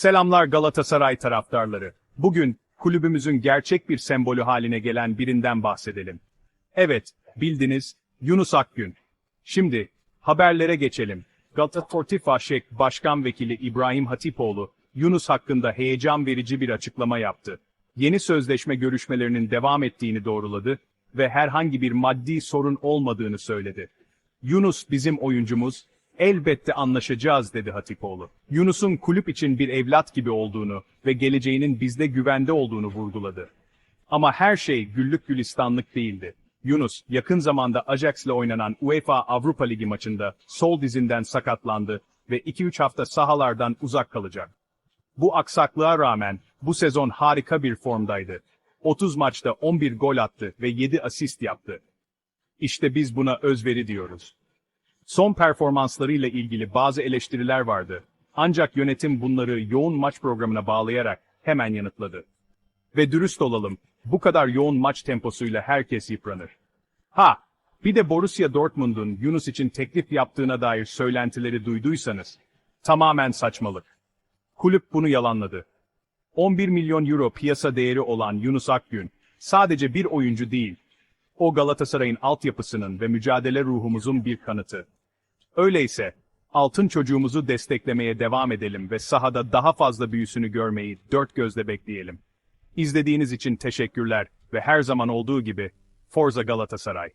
Selamlar Galatasaray taraftarları. Bugün kulübümüzün gerçek bir sembolü haline gelen birinden bahsedelim. Evet, bildiniz, Yunus Akgün. Şimdi haberlere geçelim. Galatasaray Aşek Başkan Vekili İbrahim Hatipoğlu, Yunus hakkında heyecan verici bir açıklama yaptı. Yeni sözleşme görüşmelerinin devam ettiğini doğruladı ve herhangi bir maddi sorun olmadığını söyledi. Yunus bizim oyuncumuz, elbette anlaşacağız dedi Hatipoğlu. Yunus'un kulüp için bir evlat gibi olduğunu ve geleceğinin bizde güvende olduğunu vurguladı. Ama her şey güllük gülistanlık değildi. Yunus, yakın zamanda Ajax'la oynanan UEFA Avrupa Ligi maçında sol dizinden sakatlandı ve 2-3 hafta sahalardan uzak kalacak. Bu aksaklığa rağmen bu sezon harika bir formdaydı. 30 maçta 11 gol attı ve 7 asist yaptı. İşte biz buna özveri diyoruz. Son performanslarıyla ilgili bazı eleştiriler vardı. Ancak yönetim bunları yoğun maç programına bağlayarak hemen yanıtladı. Ve dürüst olalım, bu kadar yoğun maç temposuyla herkes yıpranır. Ha, bir de Borussia Dortmund'un Yunus için teklif yaptığına dair söylentileri duyduysanız, tamamen saçmalık. Kulüp bunu yalanladı. 11 milyon euro piyasa değeri olan Yunus Akgün, sadece bir oyuncu değil, o Galatasaray'ın altyapısının ve mücadele ruhumuzun bir kanıtı. Öyleyse, altın çocuğumuzu desteklemeye devam edelim ve sahada daha fazla büyüsünü görmeyi dört gözle bekleyelim. İzlediğiniz için teşekkürler ve her zaman olduğu gibi Forza Galatasaray.